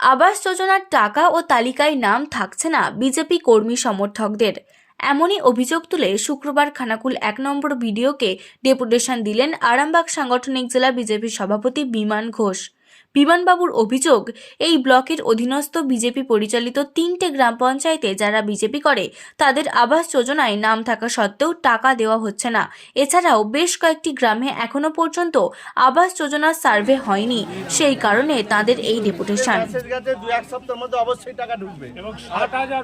আবাস যোজনার টাকা ও তালিকায় নাম থাকছে না বিজেপি কর্মী সমর্থকদের। এমনই অভিযোগ তুলে শুক্রবার খানাকুল এক নম্বর ভিডিওকে ডেপুটেশন দিলেন আরামবাগ সাংগঠনিক জেলা বিজেপি সভাপতি বিমান ঘোষ। বিমানবাবুর অভিযোগ এই ব্লকের অধীনস্থ বিজেপি পরিচালিত তিনটে গ্রাম পঞ্চায়েতে যারা বিজেপি করে তাদের আবাস যোজনায় নাম থাকা সত্ত্বেও টাকা দেওয়া হচ্ছে না। এছাড়াও বেশ কয়েকটি গ্রামে এখনও পর্যন্ত আবাস যোজনার সার্ভে হয়নি। সেই কারণে তাদের এই ডেপুটেশন। এবং ষাট হাজার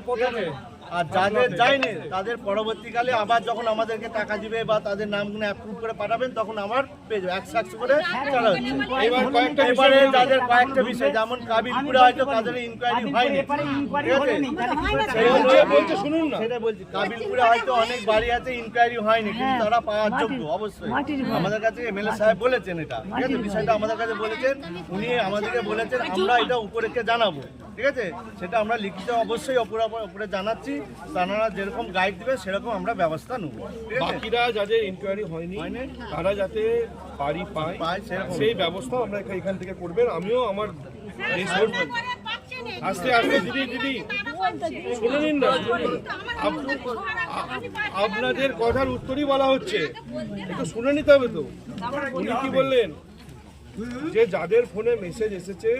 আর যাদের যায়নি তাদের পরবর্তীকালে আবার যখন আমাদেরকে টাকা দিবে বা তাদের নামগুলো অ্যাপ্রুভ করে পাঠাবেন তখন আমার পেয়ে যাবে একশো একশো করে চালা হচ্ছে এবার কয়েকটা এবারে বিষয় যাদের কয়েকটা বিষয় যেমন কাবিলপুরে হয়তো তাদের ইনকোয়ারি হয়নি। শুনুন না। সেটা বলছি কাবিলপুরে হয়তো অনেক বাড়ি আছে ইনকোয়ারি হয়নি কিন্তু তারা পাওয়ার যোগ্য অবশ্যই। আমাদের কাছে এমএলএ সাহেব বলেছেন এটা। ঠিক আছে? বিষয়টা আমাদের কাছে বলেছেন উনি আমাদেরকে বলেছেন আমরা এটা উপরেকে জানাব। ঠিক আছে? সেটা আমরা লিখিত অবশ্যই উপরে উপরে জানাচ্ছি। তারা যেরকম গাইড দেবে সেরকম আমরা ব্যবস্থা নেব। বাকিরা যাদের ইনকোয়ারি হয়নি। তারা যাতে বাড়ি পায় পায় সেরকম। সেই ব্যবস্থা আমরা এখান থেকে করবেন আমিও আমার আস্তে আস্তে দিদি দিদি। শুনে নিন না। আপনাদের কথার উত্তরই বলা হচ্ছে। একটু শুনে নিতে হবে তো। উনি কি বললেন? যে যাদের ফোনে মেসেজ এসেছে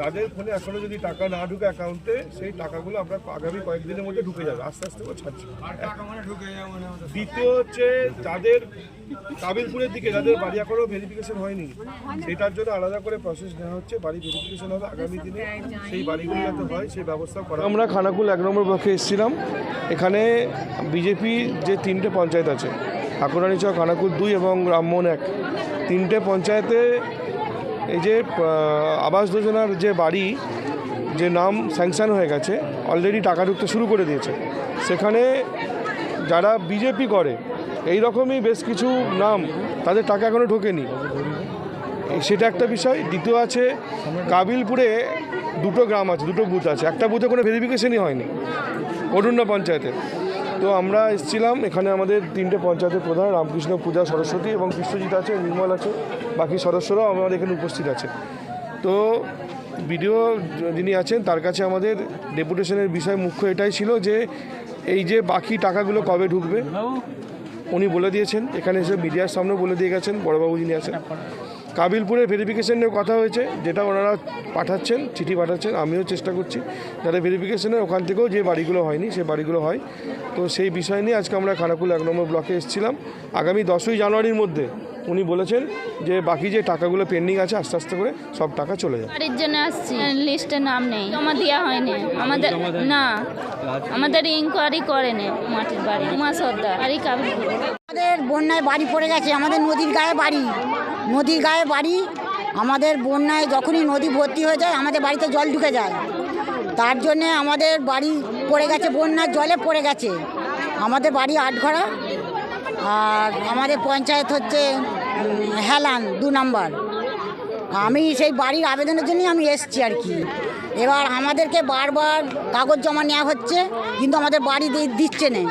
তাদের ফোনে এখনও যদি টাকা না ঢুকে অ্যাকাউন্টে সেই টাকাগুলো আমরা আগামী কয়েকদিনের মধ্যে ঢুকে যাবে আস্তে আস্তে করে ছাড়ছি। দ্বিতীয় হচ্ছে যাদের কাবিলপুরের দিকে যাদের বাড়ি এখনও ভেরিফিকেশন হয়নি সেটার জন্য আলাদা করে প্রসেস নেওয়া হচ্ছে বাড়ি ভেরিফিকেশন হবে আগামী দিনে। সেই বাড়িগুলো যাতে হয় সেই ব্যবস্থা করা আমরা খানাকুল এক নম্বর ব্লকে এসেছিলাম। এখানে বিজেপি যে তিনটে পঞ্চায়েত আছে ঠাকুরানীচক খানাকুল দুই এবং রামমোহন এক। তিনটে পঞ্চায়েতে এই যে আবাস যোজনার যে বাড়ি, যে নাম স্যাংশন হয়ে গেছে অলরেডি টাকা ঢুকতে শুরু করে দিয়েছে। সেখানে যারা বিজেপি করে, এই রকমই বেশ কিছু নাম, তাদের টাকা এখনও ঢোকেনি। সেটা একটা বিষয়। দ্বিতীয় আছে, কাবিলপুরে দুটো গ্রাম আছে, দুটো বুথ আছে। একটা বুথে কোনো ভেরিফিকেশনই হয়নি অরুণ্য পঞ্চায়েতের তো আমরা এসেছিলাম, এখানে আমাদের তিনটে পঞ্চায়েতের প্রধান, রামকৃষ্ণ, পূজা, সরস্বতী এবং বিশ্বজিৎ আছে, নির্মল আছে, বাকি সদস্যরাও আমাদের এখানে উপস্থিত আছে। তো বিডিও যিনি আছেন, তার কাছে আমাদের ডেপুটেশনের বিষয় মুখ্য এটাই ছিল যে, এই যে বাকি টাকাগুলো কবে ঢুকবে? উনি বলে দিয়েছেন, এখানে এসে মিডিয়ার সামনে বলে দিয়ে গেছেন, বড়বাবু যিনি আছেন। কাবিলপুরের ভেরিফিকেশন নিয়ে কথা হয়েছে, যেটা ওনারা পাঠাচ্ছেন, চিঠি পাঠাচ্ছেন, আমিও চেষ্টা করছি, যাতে ভেরিফিকেশনের ওখান থেকেও যে বাড়িগুলো হয়নি, সে বাড়িগুলো হয়। তো সেই বিষয় নিয়ে আজকে আমরা খানাকুল এক নম্বর ব্লকে এসেছিলাম। আগামী দশই জানুয়ারির মধ্যে উনি বলেছেন যে বাকি যে টাকাগুলো পেন্ডিং আছে আস্তে আস্তে করে সব টাকা চলে যাবে। বাড়ির জন্য আসছি। লিস্টে নাম নেই। জমা দেওয়া হয়নি। আমাদের না। আমাদের ইনকোয়ারি করেনি মাটির বাড়ি। উমা সর্দার। বাড়ি কাবিলপুর আমাদের বন্যায় বাড়ি পড়ে গেছে। আমাদের নদীর গায়ে বাড়ি। নদীর গায়ে বাড়ি। আমাদের বন্যায় যখনই নদী ভর্তি হয়ে যায় আমাদের বাড়িতে জল ঢুকে যায়। তার জন্যে আমাদের বাড়ি পড়ে গেছে। বন্যার জলে পড়ে গেছে। আমাদের বাড়ি আটঘরা। আর আমাদের পঞ্চায়েত হচ্ছে হেলান, দু নম্বর। আমি সেই বাড়ির আবেদনের জন্যই আমি এসছি আর কি। এবার আমাদেরকে বারবার কাগজ জমা নেওয়া হচ্ছে, কিন্তু আমাদের বাড়ি দিচ্ছে না।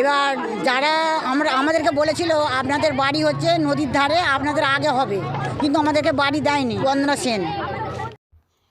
এবার যারা আমরা, আমাদেরকে বলেছিল, আপনাদের বাড়ি হচ্ছে নদীর ধারে, আপনাদের আগে হবে। কিন্তু আমাদেরকে বাড়ি দেয়নি বন্দনা সেন।